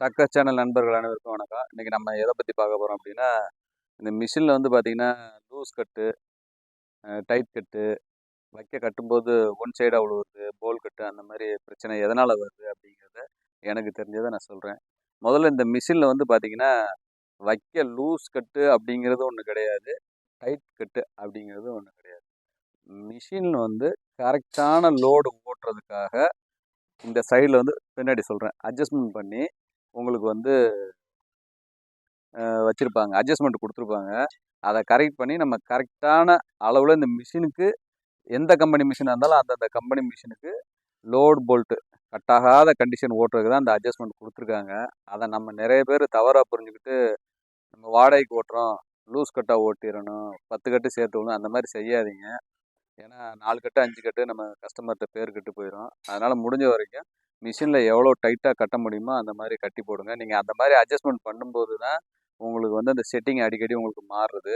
தக்க சேனல் நண்பர்கள் அனைவருக்கும் வணக்கம். இன்றைக்கி நம்ம எதை பற்றி பார்க்க போகிறோம் அப்படின்னா இந்த மிஷினில் வந்து பார்த்திங்கன்னா லூஸ் கட்டு டைட் கட்டு வைக்க கட்டும்போது ஒன் சைடாக விழுவுறது போல் கட்டு அந்த மாதிரி பிரச்சனை எதனால் வருது அப்படிங்கிறத எனக்கு தெரிஞ்சதை நான் சொல்கிறேன் முதல்ல இந்த மிஷினில் வந்து பார்த்திங்கன்னா வைக்க லூஸ் கட்டு அப்படிங்கிறது ஒன்று கிடையாது டைட் கட்டு அப்படிங்கிறது ஒன்று கிடையாது. மிஷின் வந்து கரெக்டான லோடு ஓட்டுறதுக்காக இந்த சைடில் வந்து பின்னாடி சொல்கிறேன் அட்ஜஸ்ட்மெண்ட் பண்ணி உங்களுக்கு வந்து வச்சுருப்பாங்க. அட்ஜஸ்ட்மெண்ட் கொடுத்துருப்பாங்க. அதை கரெக்ட் பண்ணி நம்ம கரெக்டான அளவில் இந்த மிஷினுக்கு எந்த கம்பெனி மிஷினாக இருந்தாலும் அந்தந்த கம்பெனி மிஷினுக்கு லோடு போல்ட்டு கட்டாகாத கண்டிஷன் ஓட்டுறதுக்கு தான் அந்த அட்ஜஸ்ட்மெண்ட் கொடுத்துருக்காங்க. அதை நம்ம நிறைய பேர் தவறாக புரிஞ்சுக்கிட்டு நம்ம வாடகைக்கு ஓட்டுறோம் லூஸ் கட்டாக ஓட்டிடணும் பத்து கட்டு சேர்த்து விடணும் அந்த மாதிரி செய்யாதீங்க. ஏன்னா நாலு கட்டு அஞ்சு கட்டு நம்ம கஸ்டமர்கிட்ட பேர் கட்டு போயிடும் அதனால் முடிஞ்ச வரைக்கும் மிஷினில் எவ்வளோ டைட்டாக கட்ட முடியுமோ அந்த மாதிரி கட்டி போடுங்க. நீங்கள் அந்த மாதிரி அட்ஜஸ்ட்மெண்ட் பண்ணும்போது தான் உங்களுக்கு வந்து அந்த செட்டிங் அடிக்கடி உங்களுக்கு மாறுறது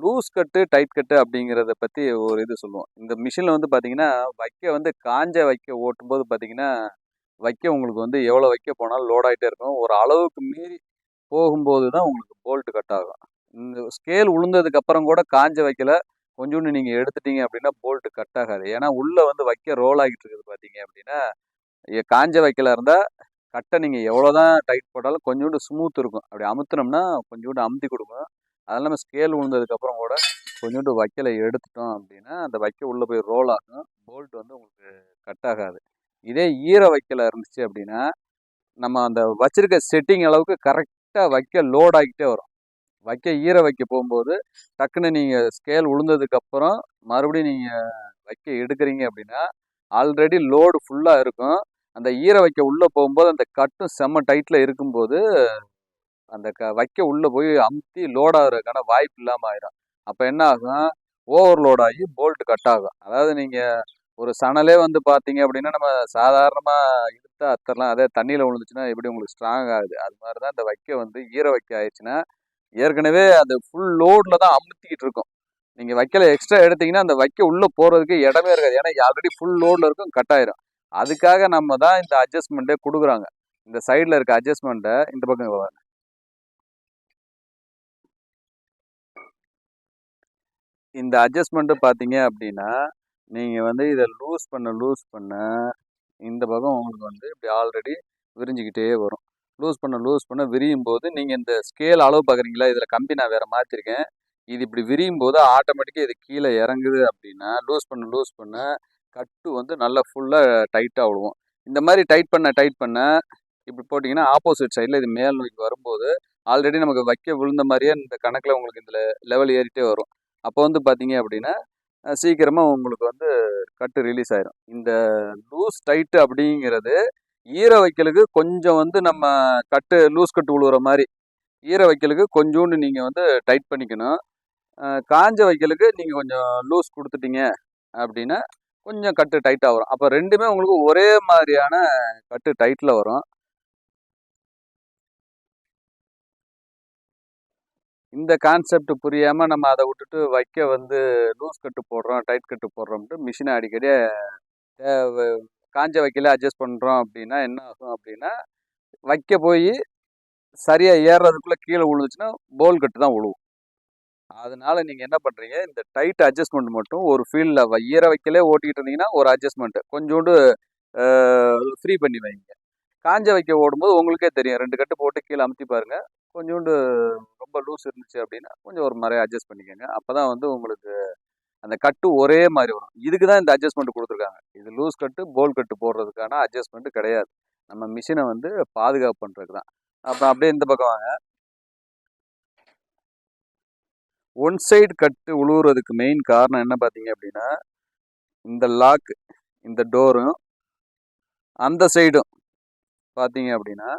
லூஸ் கட்டு டைட் கட்டு அப்படிங்கிறத பற்றி ஒரு இது சொல்லுவோம். இந்த மிஷினில் வந்து பார்த்தீங்கன்னா வைக்க வந்து காஞ்ச வைக்க ஓட்டும்போது பார்த்தீங்கன்னா வைக்க உங்களுக்கு வந்து எவ்வளோ வைக்க போனாலும் லோட் ஆகிட்டே இருக்கும். ஒரு அளவுக்கு மீறி போகும்போது தான் உங்களுக்கு போல்ட்டு கட் ஆகும். இந்த ஸ்கேல் உளுந்ததுக்கு அப்புறம் கூட காஞ்ச வைக்கல கொஞ்சோண்டு நீங்கள் எடுத்துட்டீங்க அப்படின்னா போல்ட்டு கட் ஆகாது. ஏன்னா உள்ளே வந்து வைக்க ரோல் ஆகிட்டு இருக்குது பார்த்தீங்க அப்படின்னா காஞ்ச வைக்கல இருந்தால் கட்டை நீங்கள் எவ்வளோ தான் டைட் போட்டாலும் கொஞ்சோண்டு ஸ்மூத் இருக்கும். அப்படி அமுத்தினோம்னா கொஞ்சோண்டு அமுத்தி கொடுக்கும். அது இல்லாமல் ஸ்கேல் விழுந்ததுக்கப்புறம் கூட கொஞ்சோண்டு வைக்கலை எடுத்துட்டோம் அப்படின்னா அந்த வைக்க உள்ளே போய் ரோல் ஆகும். போல்ட் வந்து உங்களுக்கு கட் ஆகாது. இதே ஈர வைக்கல இருந்துச்சு அப்படின்னா நம்ம அந்த வச்சிருக்க செட்டிங் அளவுக்கு கரெக்டாக வைக்க லோட் ஆகிட்டே வரும். வைக்க ஈர வைக்க போகும்போது டக்குன்னு நீங்கள் ஸ்கேல் விழுந்ததுக்கப்புறம் மறுபடியும் நீங்கள் வைக்க எடுக்கிறீங்க அப்படின்னா ஆல்ரெடி லோடு ஃபுல்லாக இருக்கும். அந்த ஈர வைக்க உள்ளே போகும்போது அந்த கட்டும் செம்ம டைட்டில் இருக்கும்போது அந்த க வைக்க உள்ளே போய் அமுத்தி லோடாகிறதுக்கான வாய்ப்பு இல்லாமல் ஆயிரும். அப்போ என்ன ஆகும்? ஓவர்லோட் ஆகி போல்ட்டு கட் ஆகும். அதாவது நீங்கள் ஒரு சணலே வந்து பார்த்தீங்க அப்படின்னா நம்ம சாதாரணமாக இழுத்தா அத்தரலாம் அதே தண்ணியில் விழுந்துச்சுன்னா எப்படி உங்களுக்கு ஸ்ட்ராங் ஆகுது? அது மாதிரி தான் இந்த வைக்க வந்து ஈர வைக்க ஆயிடுச்சுன்னா ஏற்கனவே அது ஃபுல் லோடில் தான் அமுத்திக்கிட்டு இருக்கும். நீங்கள் வைக்கல எக்ஸ்ட்ரா எடுத்தீங்கன்னா அந்த வைக்க உள்ளே போகிறதுக்கு இடமே இருக்காது. ஏன்னா ஆல்ரெடி ஃபுல் லோடில் இருக்கும் கட் ஆயிரும். அதுக்காக நம்ம தான் இந்த அட்ஜஸ்ட்மெண்ட்டே கொடுக்குறாங்க. இந்த சைடில் இருக்க அட்ஜஸ்ட்மெண்ட்டை இந்த பக்கம் வாங்க இந்த அட்ஜஸ்ட்மெண்ட்டு பார்த்தீங்க அப்படின்னா நீங்கள் வந்து இதை லூஸ் பண்ண லூஸ் பண்ண இந்த பக்கம் உங்களுக்கு வந்து இப்படி ஆல்ரெடி விரிஞ்சிக்கிட்டே வரும். லூஸ் பண்ண லூஸ் பண்ண விரியும் போது நீங்கள் இந்த ஸ்கேல் அளவு பார்க்குறீங்களா இதில் கம்பி நான் வேறு மாற்றிருக்கேன் இது இப்படி விரியும் போது ஆட்டோமேட்டிக்காக இது கீழே இறங்குது அப்படின்னா லூஸ் பண்ண லூஸ் பண்ண கட்டு வந்து நல்லா ஃபுல்லாக டைட்டாக விடுவோம் இந்த மாதிரி டைட் பண்ண டைட் பண்ண இப்படி போட்டிங்கன்னா ஆப்போசிட் சைடில் இது மேல் நோக்கி வரும்போது ஆல்ரெடி நமக்கு வைக்க விழுந்த மாதிரியே இந்த கணக்கில் உங்களுக்கு இந்த லெவல் ஏறிட்டே வரும். அப்போ வந்து பார்த்தீங்க அப்படின்னா சீக்கிரமாக உங்களுக்கு வந்து கட்டு ரிலீஸ் ஆயிரும். இந்த லூஸ் டைட்டு அப்படிங்கிறது ஈர வைக்கலுக்கு கொஞ்சம் வந்து நம்ம கட்டு லூஸ் கட்டு விழுவுற மாதிரி. ஈர வைக்கலுக்கு கொஞ்சோண்டு நீங்கள் வந்து டைட் பண்ணிக்கணும். காஞ்ச வைக்கலுக்கு நீங்கள் கொஞ்சம் லூஸ் கொடுத்துட்டீங்க அப்படின்னா கொஞ்சம் கட்டு டைட்டாக வரும். அப்போ ரெண்டுமே உங்களுக்கு ஒரே மாதிரியான கட்டு டைட்டில் வரும். இந்த கான்செப்ட் புரியாமல் நம்ம அதை விட்டுட்டு வைக்க வந்து லூஸ் கட்டு போடுறோம் டைட் கட்டு போடுறோம்ட்டு மிஷினை அடிக்கடி காஞ்ச வைக்கல அட்ஜஸ்ட் பண்ணுறோம் அப்படின்னா என்ன ஆகும் அப்படின்னா வைக்க போய் சரியாக ஏறுறதுக்குள்ளே கீழே விழுந்துச்சுன்னா போல் கட்டு தான் விழுவும். அதனால நீங்கள் என்ன பண்ணுறீங்க இந்த டைட் அட்ஜஸ்ட்மெண்ட் மட்டும் ஒரு ஃபீல்டில் ஈர வைக்கலே ஓட்டிக்கிட்டு இருந்தீங்கன்னா ஒரு அட்ஜஸ்ட்மெண்ட்டு கொஞ்சோண்டு ஃப்ரீ பண்ணி வைங்க. காஞ்ச வைக்க ஓடும்போது உங்களுக்கே தெரியும் ரெண்டு கட்டு போட்டு கீழே அமுத்தி பாருங்கள் கொஞ்சோண்டு ரொம்ப லூஸ் இருந்துச்சு அப்படின்னா கொஞ்சம் ஒரு மாதிரி அட்ஜஸ்ட் பண்ணிக்கோங்க. அப்போ தான் வந்து உங்களுக்கு அந்த கட்டு ஒரே மாதிரி வரும். இதுக்கு தான் இந்த அட்ஜஸ்ட்மெண்ட் கொடுத்துருக்காங்க. இது லூஸ் கட்டு போல் கட்டு போடுறதுக்கான அட்ஜஸ்ட்மெண்ட் கிடையாது. நம்ம மிஷினை வந்து பாதுகாப்பு பண்ணுறதுக்கு தான் அப்புறம் அப்படியே இந்த பக்கம் வாங்க. ஒன் சைடு கட்டு உழுவுறதுக்கு மெயின் காரணம் என்ன பார்த்தீங்க அப்படின்னா இந்த லாக் இந்த டோரும் அந்த சைடும் பார்த்தீங்க அப்படின்னா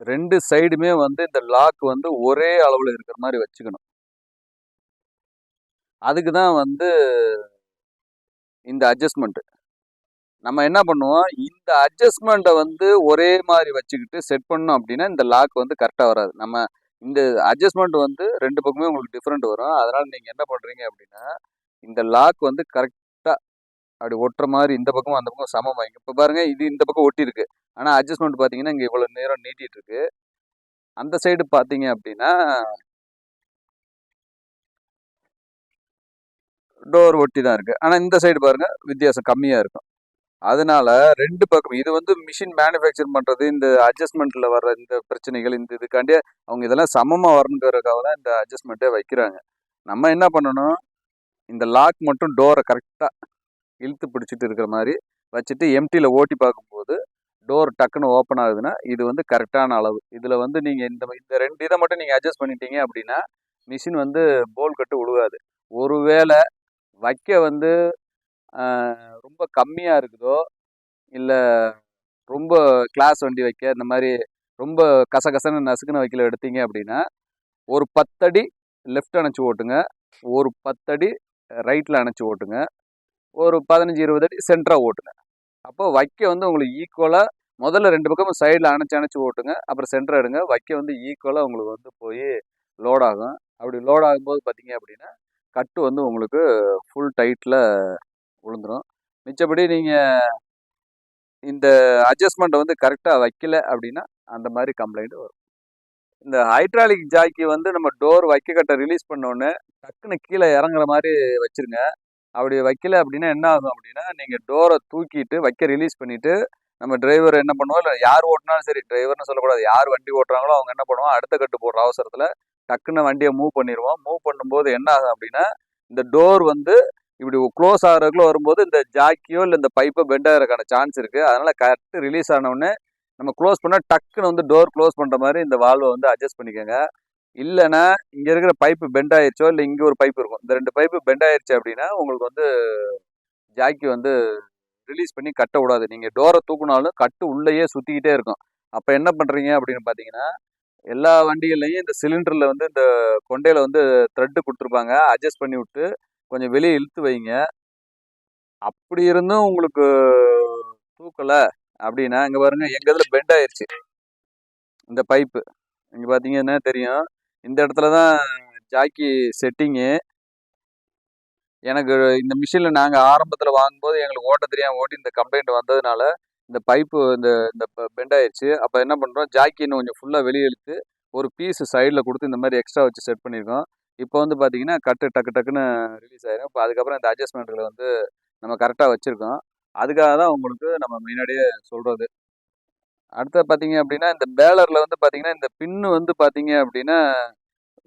ரெண்டு சைடுமே வந்து இந்த லாக் வந்து ஒரே அளவில் இருக்கிற மாதிரி வச்சுக்கணும். அதுக்கு தான் வந்து இந்த அட்ஜஸ்ட்மெண்ட்டு நம்ம என்ன பண்ணுவோம்? இந்த அட்ஜஸ்ட்மெண்ட்டை வந்து ஒரே மாதிரி வச்சுக்கிட்டு செட் பண்ணோம் அப்படின்னா இந்த லாக் வந்து கரெக்டாக வராது. நம்ம இந்த அட்ஜஸ்ட்மெண்ட் வந்து ரெண்டு பக்கமே உங்களுக்கு டிஃப்ரெண்ட் வரும். அதனால் நீங்கள் என்ன பண்ணுறீங்க அப்படின்னா இந்த லாக் வந்து கரெக்டாக அப்படி ஒட்டுற மாதிரி இந்த பக்கமும் அந்த பக்கம் சமம் வாங்கி இப்போ பாருங்க இது இந்த பக்கம் ஒட்டியிருக்கு. ஆனால் அட்ஜஸ்ட்மெண்ட் பார்த்தீங்கன்னா இங்கே இவ்வளோ நேரம் நீட்டிகிட்டு இருக்கு அந்த சைடு பார்த்தீங்க அப்படின்னா டோர் ஒட்டி தான் இருக்குது ஆனால் இந்த சைடு பாருங்கள் வித்தியாசம் கம்மியாக இருக்கும். அதனால ரெண்டு பக்கம் இது வந்து மிஷின் மேனுஃபேக்சர் பண்ணுறது இந்த அட்ஜஸ்ட்மெண்ட்டில் வர்ற இந்த பிரச்சனைகள் இந்த இதுக்காண்டியே அவங்க இதெல்லாம் சமமாக வரணுங்கிறதுக்காக தான் இந்த அட்ஜஸ்ட்மெண்ட்டே வைக்கிறாங்க. நம்ம என்ன பண்ணணும்? இந்த லாக் மட்டும் டோரை கரெக்டாக இழுத்து பிடிச்சிட்டு இருக்கிற மாதிரி வச்சுட்டு எம்டியில் ஓட்டி பார்க்கும்போது டோர் டக்குன்னு ஓப்பன் ஆகுதுன்னா இது வந்து கரெக்டான அளவு. இதில் வந்து நீங்கள் இந்த இந்த ரெண்டு இதை மட்டும் நீங்கள் அட்ஜஸ்ட் பண்ணிட்டீங்க அப்படின்னா மிஷின் வந்து போல் கட்டு உழுகாது. ஒருவேளை வைக்க வந்து ரொம்ப கம்மியாக இருக்குதோ இல்லை ரொம்ப கிளாஸ் வண்டி வைக்க இந்த மாதிரி ரொம்ப கசகசன்னு நசுக்குன்னு வைக்கல எடுத்தீங்க அப்படின்னா ஒரு பத்தடி லெஃப்ட் அணைச்சி ஓட்டுங்க. ஒரு பத்தடி ரைட்டில் அணைச்சி ஓட்டுங்க. ஒரு பதினஞ்சு இருபது அடி சென்டராக ஓட்டுங்க. அப்போ வைக்க வந்து உங்களுக்கு ஈக்குவலாக முதல்ல ரெண்டு பக்கமும் சைடில் அணைச்சி அணைச்சி ஓட்டுங்க. அப்புறம் சென்டர் எடுங்க. வைக்க வந்து ஈக்குவலாக உங்களுக்கு வந்து போய் லோட் ஆகும். அப்படி லோட் ஆகும்போது பார்த்தீங்க அப்படின்னா கட்டு வந்து உங்களுக்கு ஃபுல் டைட்டில் விழுந்துடும் மிச்சபடி நீங்கள் இந்த அட்ஜஸ்ட்மெண்ட்டை வந்து கரெக்டாக வைக்கல அப்படின்னா அந்த மாதிரி கம்ப்ளைண்ட் வரும். இந்த ஹைட்ராலிக் ஜாக்கி வந்து நம்ம டோர் வைக்க கட்டை ரிலீஸ் பண்ணோடனே டக்குன்னு கீழே இறங்குற மாதிரி வச்சிருங்க. அப்படி வைக்கல அப்படின்னா என்ன ஆகும் அப்படின்னா நீங்கள் டோரை தூக்கிட்டு வைக்க ரிலீஸ் பண்ணிட்டு நம்ம டிரைவர் என்ன பண்ணுவோம் இல்லை யார் ஓட்டினாலும் சரி டிரைவர்னு சொல்லக்கூடாது. யார் வண்டி ஓட்டுறாங்களோ அவங்க என்ன பண்ணுவோம் அடுத்த கட்டு போடுற அவசரத்தில் டக்குன்னு வண்டியை மூவ் பண்ணிடுவோம் மூவ் பண்ணும்போது என்ன ஆகும் அப்படின்னா இந்த டோர் வந்து இப்படி க்ளோஸ் ஆகிறதுக்குள்ள வரும்போது இந்த ஜாக்கியோ இல்லை இந்த பைப்போ பெண்ட் ஆகிறதுக்கான சான்ஸ் இருக்குது அதனால் கரெக்ட் ரிலீஸ் ஆனவுடனே நம்ம க்ளோஸ் பண்ணால் டக்குன்னு வந்து டோர் க்ளோஸ் பண்ணுற மாதிரி இந்த வால்வை வந்து அட்ஜஸ்ட் பண்ணிக்கோங்க. இல்லைன்னா இங்கே இருக்கிற பைப்பு பெண்ட் ஆயிடுச்சோ இல்லை இங்கே ஒரு பைப் இருக்கும். இந்த ரெண்டு பைப்பு பெண்ட் ஆயிடுச்சு அப்படின்னா உங்களுக்கு வந்து ஜாக்கி வந்து ரிலீஸ் பண்ணி கட்ட விடாது. நீங்கள் டோரை தூக்குனாலும் கட்டு உள்ளேயே சுற்றிக்கிட்டே இருக்கும். அப்போ என்ன பண்ணுறீங்க அப்படின்னு பார்த்தீங்கன்னா எல்லா வண்டிகள்லையும் இந்த சிலிண்டரில் வந்து இந்த கொண்டையில் வந்து த்ரெட்டு கொடுத்துருப்பாங்க. அட்ஜஸ்ட் பண்ணி விட்டு கொஞ்சம் வெளியே இழுத்து வைங்க. அப்படி இருந்தும் உங்களுக்கு தூக்கலை அப்படின்னா இங்கே பாருங்க எங்கள் இதில் பெண்ட் ஆயிடுச்சு இந்த பைப்பு இங்கே பார்த்தீங்கன்னா தெரியும். இந்த இடத்துல தான் ஜாக்கி செட்டிங்கு எனக்கு இந்த மிஷினில் நாங்கள் ஆரம்பத்தில் வாங்கும்போது எங்களுக்கு ஓட்ட தெரியாமல் ஓட்டி இந்த கம்ப்ளைண்ட் வந்ததுனால இந்த பைப்பு இந்த இந்த பெண்ட் ஆயிடுச்சு அப்போ என்ன பண்ணுறோம் ஜாக்கி இன்னும் கொஞ்சம் ஃபுல்லாக வெளியே இழுத்து ஒரு பீஸ் சைடில் கொடுத்து இந்த மாதிரி எக்ஸ்ட்ரா வச்சு செட் பண்ணியிருக்கோம். இப்போ வந்து பார்த்தீங்கன்னா கட்டு டக்கு டக்குன்னு ரிலீஸ் ஆயிரும். இப்போ அதுக்கப்புறம் இந்த அட்ஜஸ்ட்மெண்ட்களை வந்து நம்ம கரெக்டாக வச்சுருக்கோம். அதுக்காக தான் உங்களுக்கு நம்ம முன்னாடியே சொல்கிறது அடுத்து பார்த்தீங்க அப்படின்னா இந்த பேலரில் வந்து பார்த்தீங்கன்னா இந்த பின்னு வந்து பார்த்தீங்க அப்படின்னா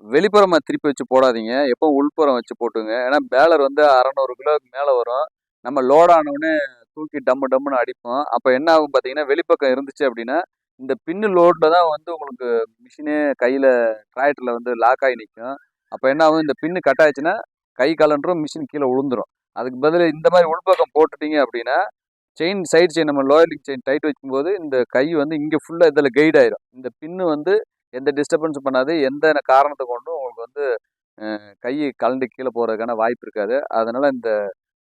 வெளிப்புறமாக திருப்பி வச்சு போடாதீங்க. எப்போ உள்புறம் வச்சு போட்டுங்க. ஏன்னா பேலர் வந்து அறநூறு கிலோக்கு மேலே வரும். நம்ம லோட் ஆனவுடனே தூக்கி டம்மு டம்முன்னு அடிப்போம். அப்போ என்ன ஆகும் பார்த்தீங்கன்னா வெளிப்பக்கம் இருந்துச்சு அப்படின்னா இந்த பின்னு லோடில் தான் வந்து உங்களுக்கு மிஷினே கையில் டிராக்டரில் வந்து லாக் ஆகி நிற்கும் அப்போ என்ன ஆகும்? இந்த பின்னு கட் ஆயிடுச்சுன்னா கை கலன்றும் மிஷின் கீழே விழுந்துரும் அதுக்கு பதில் இந்த மாதிரி உள்பக்கம் போட்டுட்டீங்க அப்படின்னா செயின் சைடு செயின் நம்ம லோயலிங் செயின் டைட் வைக்கும்போது இந்த கை வந்து இங்கே ஃபுல்லாக இதில் கைட் ஆயிரும். இந்த பின்னு வந்து எந்த டிஸ்டர்பன்ஸும் பண்ணாது எந்த காரணத்தை கொண்டும் உங்களுக்கு வந்து கை கலண்டு கீழே போகிறதுக்கான வாய்ப்பு இருக்காது. அதனால் இந்த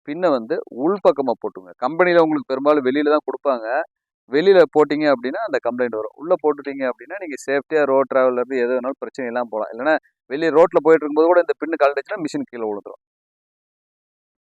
பின்னை வந்து உள்பக்கமாக போட்டுங்க. கம்பெனியில் உங்களுக்கு பெரும்பாலும் வெளியில் தான் கொடுப்பாங்க. வெளியில் போட்டிங்க அப்படின்னா அந்த கம்ப்ளைண்ட் வரும். உள்ளே போட்டுட்டீங்க அப்படின்னா நீங்கள் சேஃப்டியாக ரோட் ட்ராவலர் இருந்து எது வேணாலும் பிரச்சனை இல்லாமல் போகலாம். இல்லைன்னா வெளியே ரோட்டில் போயிட்டு இருக்கும்போது கூட இந்த பின்னு கலந்துச்சுன்னா மிஷின் கீழே விழுந்துடும்